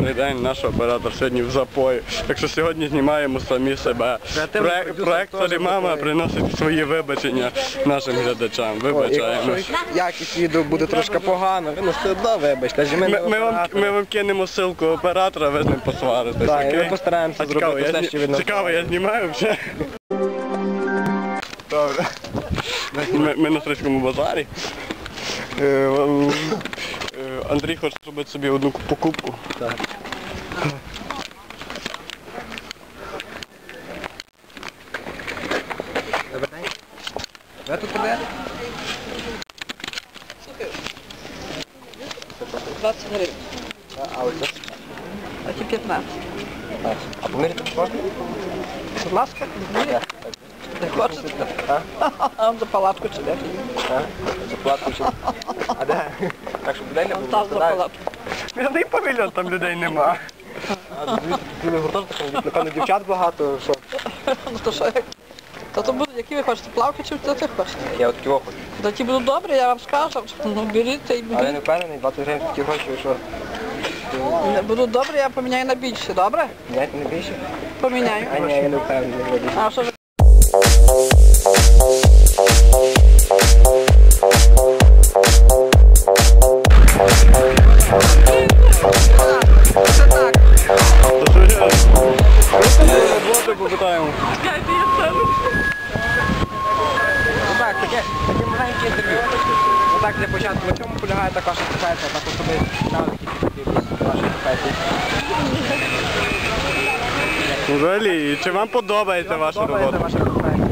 день, наш оператор сьогодні в запої. Так що сьогодні знімаємо самі себе. Проект, проект теж мама запої. приносить свої вибачення нашим глядачам. Якщо якість відео буде трошки погано, ви ну все одно вибачте. Ми, ми, вам, ми вам кинемо ссылку оператора, ви з ним посваритесь. Так, і ми постараємося А цікаво, зробити я, все, що від нас цікаво, я знімаю вже. Добре. Ми, ми на Стрийському базарі. Андрій хоче зробити собі одну покупку. Так. Добрий день. Ви тут продаєте? 20 гривень, А ось це? а ті 15. А поміряти можна? Будь ласка, Так. Хочете? А? За палатку чи де? А? Заплатку чи? А де? Так, щоб людей не було. Там за палатку. Я не павільйон, там людей нема. А гуртожиток, там, напевно, дівчат багато, що? Ну то що як? Та то будуть, які ви хочете, плавки чи ти хочете? Я от ківо хочу. Та ті будуть добрі, я вам скажу. Ну беріть та й Але я не впевнений, 20 гривень такі гроші, що? Не Будуть добрі, я поміняю на більше, добре? Міняти не більше? Поміняю. А ні, я не впевнений. А що ж? Так, таке, таке маленьке інтерв'ю. Так, для початку, чому полягає така професія, так знали якісь такі ваші професії. Взагалі, чи вам подобається ваша Подобається робота? ваша професія?